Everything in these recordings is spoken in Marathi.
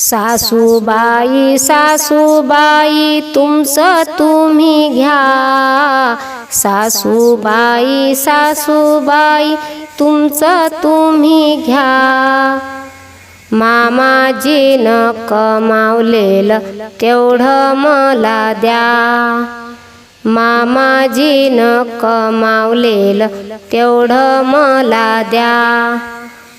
सासूबाई सासूबाई तुमचं तुम्ही घ्या. सासूबाई सासूबाई तुमचं तुम्ही घ्या. मामाजीनं कमावलेलं तेवढं मला द्या. मामाजीनं कमावलेलं तेवढं मला द्या.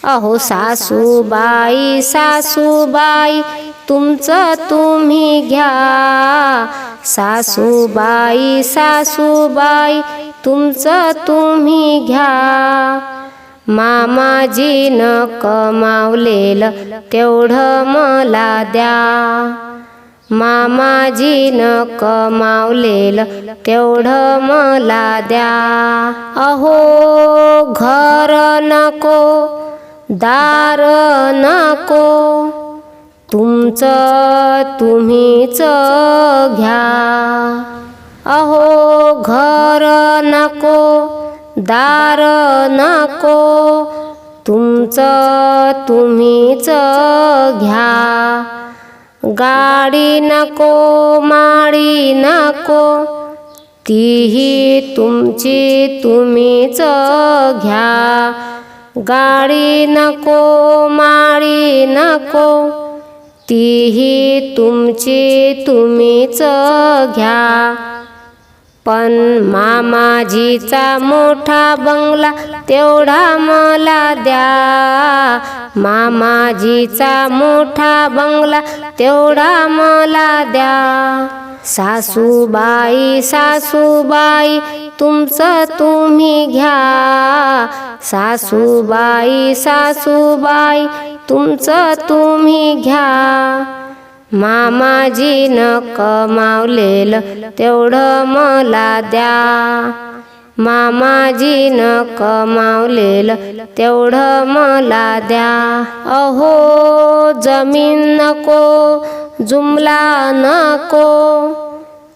अहो सासूबाई सासूबाई तुमचं तुम्ही घ्या. सासूबाई सासूबाई तुमचं तुम्ही घ्या. मामाजीनं कमावलेलं तेवढं मला द्या. मामाजीनं कमावलेलं तेवढं मला द्या. अहो घर नको दार नको. तुमचं तुम्हीच घ्या. अहो घर नको दार नको. तुमचं तुम्हीच घ्या. गाडी नको माडी नको. तीही तुमची तुम्हीच घ्या. गाडी नको माळी नको तीही तुमची तुम्हीच घ्या. पण मामाजीचा मोठा बंगला तेवढा मला द्या. मामाजीचा मोठा बंगला तेवढा मला द्या. सासूबाई सासूबाई तुमचं तुम्ही घ्या. सासूबाई सासूबाई तुमचं तुम्ही घ्या. मामाजीनं कमावलेलं तेवढं मला द्या. मामाजीनं कमावलेलं तेवढं मला द्या. अहो जमीन नको जुमला नको.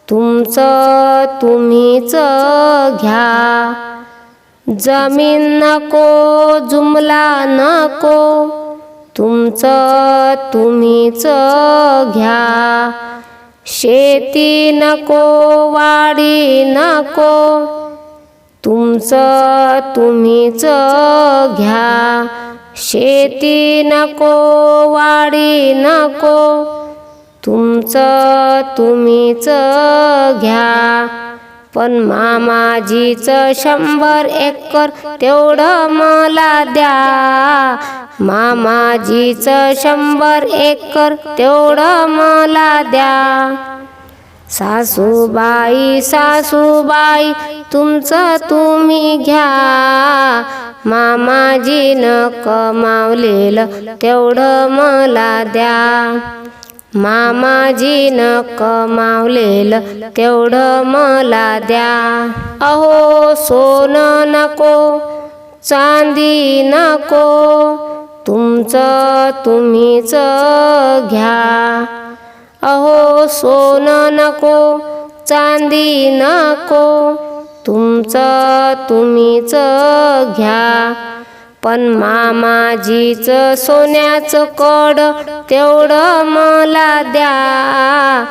तुमचं तुम्हीच घ्या. जमीन नको जुमला नको. तुमचं तुम्हीच घ्या. शेती नको वाडी नको. तुमचं तुम्हीच घ्या. शेती नको वाडी नको. तुमचं तुम्हीच घ्या. पण मामाजीचं शंभर एकर तेवढं मला द्या. मामाजीचं शंभर एकर तेवढं मला द्या. सासूबाई सासूबाई तुमचं तुम्ही घ्या. मामाजीनं कमावलेलं तेवढं मला द्या. मामाजीनं कमावलेलं तेवढं मला द्या. अहो सोनं नको चांदी नको तुमचं तुम्हीच घ्या. अहो सोनं नको चांदी नको तुमचं तुम्हीच घ्या. पण मामाजीचं सोन्याचं कड तेवढं मला द्या.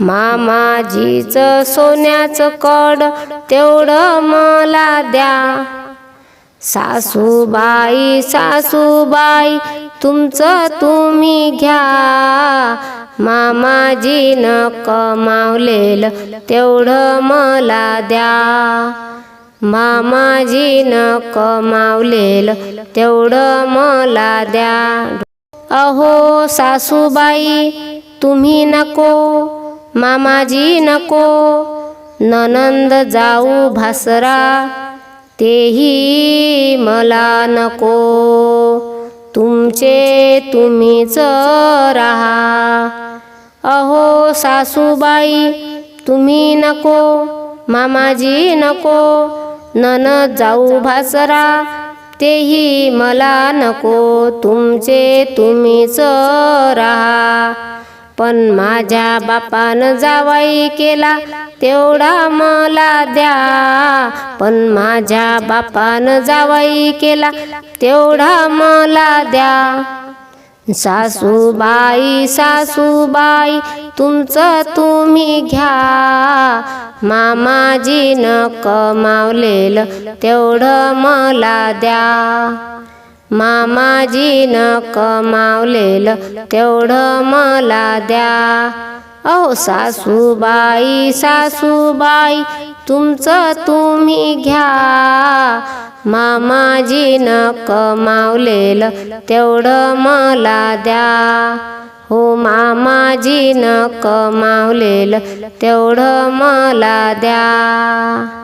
मामाजीचं सोन्याचं कड तेवढं मला द्या. सासूबाई सासूबाई तुमचं तुम्ही घ्या. मामाजीनं कमावलेलं तेवढं मला द्या. मामाजीनं कमावलेलं तेवढं मला द्या. अहो सासूबाई तुम्ही नको. मामाजी नको. ननंद जाऊ भासरा. तेही मला नको. तुमचे तुम्हीच राहा अहो सासूबाई तुम्ही नको. मामाजी नको. ननद जाऊ भासरा तेही मला नको. तुमचे तुम्हीच राहा पण माझ्या बापानं जावाई केला तेवढा मला द्या. पण माझ्या बापानं जावाई केला तेवढा मला द्या. सासूबाई सासूबाई तुमचं तुम्ही घ्या. मामाजीनं कमावलेलं तेवढं मला द्या. मामाजीनं कमावलेलं तेवढं मला द्या. अहो सासूबाई सासूबाई तुमचं तुम्ही घ्या. मामाजीनं कमावलेलं तेवढं मला द्या. हो मामाजीनं कमावलेलं तेवढं मला द्या.